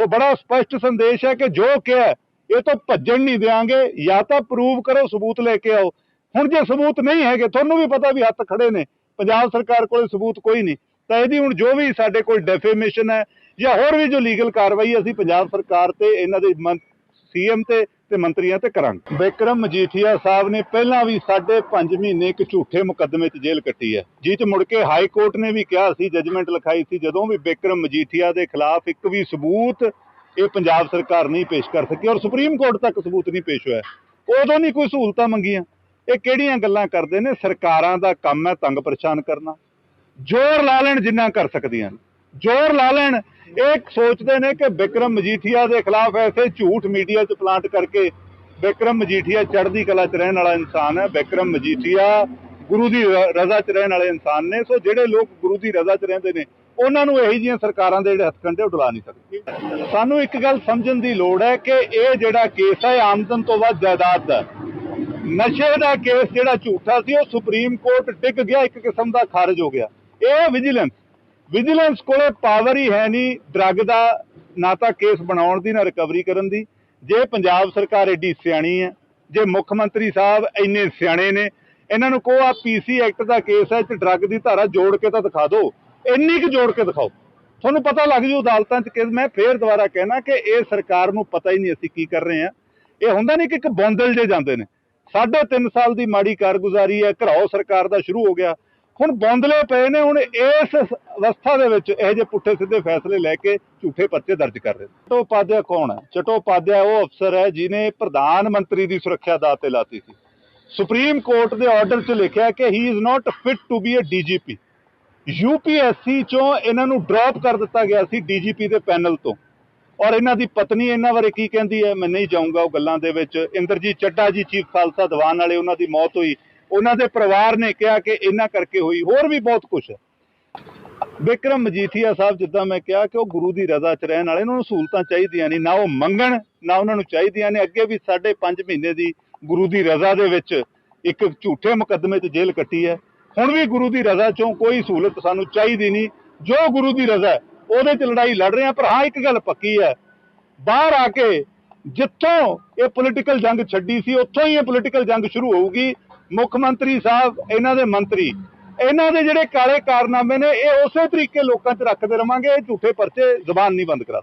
ਸੋ ਬੜਾ ਸਪਸ਼ਟ ਸੰਦੇਸ਼ ਹੈ ਕਿ ਜੋ ਕਿਹਾ ਇਹ ਤੋਂ ਭੱਜਣ ਨਹੀਂ ਦੇਾਂਗੇ ਜਾਂ ਤਾਂ ਪ੍ਰੂਵ ਕਰੋ, ਸਬੂਤ ਲੈ ਕੇ ਆਓ। ਹੁਣ ਜੇ ਸਬੂਤ ਨਹੀਂ ਹੈਗੇ, ਤੁਹਾਨੂੰ ਵੀ ਪਤਾ ਵੀ ਹੱਥ ਖੜੇ ਨੇ। ਪੰਜਾਬ ਸਰਕਾਰ ਕੋਲ ਸਬੂਤ ਕੋਈ ਨਹੀਂ। ਤਾਂ ਇਹਦੀ ਹੁਣ ਜੋ ਵੀ ਸਾਡੇ ਕੋਲ ਡੈਫੇਮੇਸ਼ਨ ਹੈ, ਜਾਂ ਹੋਰ ਵੀ ਜੋ ਲੀਗਲ ਕਾਰਵਾਈ ਅਸੀਂ ਪੰਜਾਬ ਸਰਕਾਰ ਤੇ ਇਹਨਾਂ ਦੇ ਸੀਐਮ ਤੇ ਤੇ ਮੰਤਰੀਆਂ ਤੇ ਕਰਾਂਗੇ। ਬਿਕਰਮ ਮਜੀਠੀਆ ਸਾਹਿਬ ਨੇ ਪਹਿਲਾਂ ਵੀ ਸਾਢੇ 5 ਮਹੀਨੇ ਇੱਕ ਝੂਠੇ ਮੁਕੱਦਮੇ 'ਚ ਜੇਲ੍ਹ ਕੱਟੀ ਹੈ। ਜਿਹ 'ਚ ਮੁੜ ਕੇ ਹਾਈ ਕੋਰਟ ਨੇ ਵੀ ਕਿਹਾ ਸੀ, ਜੱਜਮੈਂਟ ਲਿਖਾਈ ਸੀ, ਜਦੋਂ ਵੀ ਬਿਕਰਮ ਮਜੀਠੀਆ ਦੇ ਖਿਲਾਫ ਇੱਕ ਵੀ ਸਬੂਤ ਇਹ ਪੰਜਾਬ ਸਰਕਾਰ ਨਹੀਂ ਪੇਸ਼ ਕਰ ਸਕੀ ਔਰ ਸੁਪਰੀਮ ਕੋਰਟ ਤੱਕ ਸਬੂਤ ਨਹੀਂ ਪੇਸ਼ ਹੋਇਆ। ਉਦੋਂ ਨਹੀਂ ਕੋਈ ਸਹੂਲਤਾਂ ਮੰਗੀਆਂ। ਇਹ ਕਿਹੜੀਆਂ ਗੱਲਾਂ ਕਰਦੇ ਨੇ? ਸਰਕਾਰਾਂ ਦਾ ਕੰਮ ਹੈ ਤੰਗ ਪਰੇਸ਼ਾਨ ਕਰਨਾ। ਜ਼ੋਰ ਲਾ ਲੈਣ ਜਿੰਨਾ ਕਰ ਸਕਦੀਆਂ। ਜ਼ੋਰ ਲਾ ਲੈਣ ਇਹ ਸੋਚਦੇ ਨੇ ਕਿ ਬਿਕਰਮ ਮਜੀਠੀਆ ਦੇ ਖਿਲਾਫ ਐਸੇ ਝੂਠ ਮੀਡੀਆ 'ਚ ਪਲਾਂਟ ਕਰਕੇ ਬਿਕਰਮ ਮਜੀਠੀਆ ਚੜ੍ਹਦੀ ਕਲਾ 'ਚ ਰਹਿਣ ਵਾਲਾ ਇਨਸਾਨ ਹੈ। ਬਿਕਰਮ ਮਜੀਠੀਆ ਗੁਰੂ ਦੀ ਰਜ਼ਾ 'ਚ ਰਹਿਣ ਵਾਲੇ ਇਨਸਾਨ ਨੇ। ਸੋ ਜਿਹੜੇ ਲੋਕ ਗੁਰੂ ਦੀ ਰਜ਼ਾ 'ਚ ਰਹਿੰਦੇ ਨੇ, ਉਹਨਾਂ ਨੂੰ ਇਹੀ ਜਿਹੀਆਂ ਸਰਕਾਰਾਂ ਦੇ ਜਿਹੜੇ ਹੱਥਕੰਡੇ ਉਹ ਡੁਲਾ ਨਹੀਂ ਸਕਦੇ। ਸਾਨੂੰ ਇੱਕ ਗੱਲ ਸਮਝਣ ਦੀ ਲੋੜ ਹੈ ਕਿ ਇਹ ਜਿਹੜਾ ਕੇਸ ਹੈ, ਇਹ ਆਮਦਨ ਤੋਂ ਵੱਧ ਜਾਇਦਾਦ ਦਾ ਨਸ਼ੇ ਦਾ ਕੇਸ ਜਿਹੜਾ ਝੂਠਾ ਸੀ, ਉਹ ਸੁਪਰੀਮ ਕੋਰਟ ਡਿੱਗ ਗਿਆ, ਇੱਕ ਕਿਸਮ ਦਾ ਖਾਰਜ ਹੋ ਗਿਆ। ਇਹ ਵਿਜੀਲੈਂਸ ਵਿਜੀਲੈਂਸ ਕੋਲੇ ਪਾਵਰ ਹੀ ਹੈ ਨਹੀਂ ਡਰੱਗ ਦਾ ਨਾ ਤਾਂ ਕੇਸ ਬਣਾਉਣ ਦੀ, ਨਾ ਰਿਕਵਰੀ ਕਰਨ ਦੀ। ਜੇ ਪੰਜਾਬ ਸਰਕਾਰ ਏਡੀ ਸਿਆਣੀ ਹੈ, ਜੇ ਮੁੱਖ ਮੰਤਰੀ ਸਾਹਿਬ ਇੰਨੇ ਸਿਆਣੇ ਨੇ, ਇਹਨਾਂ ਨੂੰ ਕਹੋ ਆ ਪੀਸੀ ਐਕਟ ਦਾ ਕੇਸ ਹੈ ਤੇ ਡਰੱਗ ਦੀ ਧਾਰਾ ਜੋੜ ਕੇ ਤਾਂ ਦਿਖਾ ਦਿਓ। ਇੰਨੀ ਕੁ ਜੋੜ ਕੇ ਦਿਖਾਓ। ਤੁਹਾਨੂੰ ਪਤਾ ਲੱਗ ਜੂ ਅਦਾਲਤਾਂ 'ਚ ਕਿ ਮੈਂ ਫੇਰ ਦੁਬਾਰਾ ਕਹਿਣਾ ਕਿ ਇਹ ਸਰਕਾਰ ਨੂੰ ਪਤਾ ਹੀ ਨਹੀਂ ਅਸੀਂ ਕੀ ਕਰ ਰਹੇ ਹਾਂ। ਇਹ ਹੁੰਦਾ ਨਹੀਂ ਕਿ ਇੱਕ ਬੌਂਦਲ ਜੇ ਜਾਂਦੇ ਨੇ। ਸਾਢੇ ਤਿੰਨ ਸਾਲ ਦੀ ਮਾੜੀ ਕਾਰਗੁਜ਼ਾਰੀ ਹੈ, ਘਰਾਓ ਸਰਕਾਰ ਦਾ ਸ਼ੁਰੂ ਹੋ ਗਿਆ। ਹੁਣ ਬੌਂਦਲੇ ਪਏ ਨੇ, ਹੁਣ ਇਸ ਅਵਸਥਾ ਦੇ ਵਿੱਚ ਇਹ ਜੇ ਪੁੱਠੇ ਸਿੱਧੇ ਫੈਸਲੇ ਲੈ ਕੇ ਝੂਠੇ ਪਰਚੇ ਦਰਜ ਕਰ ਰਹੇ ਚਟੋਪਾਧਿਆ ਕੌਣ ਹੈ? ਚਟੋਪਾਧਿਆ ਉਹ ਅਫਸਰ ਹੈ ਜਿਨੇ ਪ੍ਰਧਾਨ ਮੰਤਰੀ ਦੀ ਸੁਰੱਖਿਆ ਦਾਅ ਤੇ ਲਾਤੀ ਸੀ। ਸੁਪਰੀਮ ਕੋਰਟ ਦੇ ਆਰਡਰ 'ਚ ਲਿਖਿਆ ਕਿ he is not fit to be a DGP UPSC ਚੋਂ ਇਹਨਾਂ ਨੂੰ ਡ੍ਰੌਪ ਕਰ ਦਿੱਤਾ ਗਿਆ ਸੀ ਡੀਜੀਪੀ ਦੇ ਪੈਨਲ ਤੋਂ। ਔਰ ਇਹਨਾਂ ਦੀ ਪਤਨੀ ਇਹਨਾਂ ਬਾਰੇ ਕੀ ਕਹਿੰਦੀ ਹੈ? ਮੈਂ ਨਹੀਂ ਜਾਊਂਗਾ ਉਹ ਗੱਲਾਂ ਦੇ ਵਿੱਚ। ਇੰਦਰਜੀਤ ਚੱਡਾ ਜੀ, ਚੀਫ ਖਾਲਸਾ ਦੀਵਾਨ ਵਾਲੇ, ਉਹਨਾਂ ਦੀ ਮੌਤ ਹੋਈ। ਉਹਨਾਂ ਦੇ ਪਰਿਵਾਰ ਨੇ ਕਿਹਾ ਕਿ ਇਹਨਾਂ ਕਰਕੇ ਹੋਈ, ਹੋਰ ਵੀ ਬਹੁਤ ਕੁਝ ਹੈ। ਵਿਕਰਮ ਮਜੀਠੀਆ ਸਾਹਿਬ, ਜਿੱਦਾਂ ਮੈਂ ਕਿਹਾ ਕਿ ਉਹ ਗੁਰੂ ਦੀ ਰਜ਼ਾ 'ਚ ਰਹਿਣ ਵਾਲੇ ਉਹਨਾਂ ਨੂੰ ਸਹੂਲਤਾਂ ਚਾਹੀਦੀਆਂ ਨਹੀਂ ਨਾ ਉਹ ਮੰਗਣ, ਨਾ ਉਹਨਾਂ ਨੂੰ ਚਾਹੀਦੀਆਂ ਨੇ। ਅੱਗੇ ਵੀ ਸਾਢੇ 5 ਮਹੀਨੇ ਦੀ ਗੁਰੂ ਦੀ ਰਜ਼ਾ ਦੇ ਵਿੱਚ ਇੱਕ ਝੂਠੇ ਮੁਕੱਦਮੇ 'ਚ ਜੇਲ੍ਹ ਕੱਟੀ ਹੈ। ਹੁਣ ਵੀ ਗੁਰੂ ਦੀ ਰਜ਼ਾ 'ਚੋਂ ਕੋਈ ਸਹੂਲਤ ਸਾਨੂੰ ਚਾਹੀਦੀ ਨਹੀਂ। ਜੋ ਗੁਰੂ ਦੀ ਰਜ਼ਾ ਉਹਦੇ 'ਚ ਲੜਾਈ ਲੜ ਰਹੇ ਹਾਂ, ਪਰ ਹਾਂ, ਇੱਕ ਗੱਲ ਪੱਕੀ ਹੈ। ਬਾਹਰ ਆ ਕੇ ਜਿੱਥੋਂ ਇਹ ਪੋਲੀਟੀਕਲ ਜੰਗ ਛੱਡੀ ਸੀ, ਉੱਥੋਂ ਹੀ ਇਹ ਪੋਲੀਟੀਕਲ ਜੰਗ ਸ਼ੁਰੂ ਹੋਊਗੀ। ਮੁੱਖ ਮੰਤਰੀ ਸਾਹਿਬ, ਇਹਨਾਂ ਦੇ ਮੰਤਰੀ, ਇਹਨਾਂ ਦੇ ਜਿਹੜੇ ਕਾਲੇ ਕਾਰਨਾਮੇ ਨੇ, ਇਹ ਉਸੇ ਤਰੀਕੇ ਲੋਕਾਂ 'ਚ ਰੱਖਦੇ ਰਵਾਂਗੇ, ਇਹ ਝੂਠੇ ਪਰਚੇ ਜ਼ਬਾਨ ਨਹੀਂ ਬੰਦ ਕਰਾ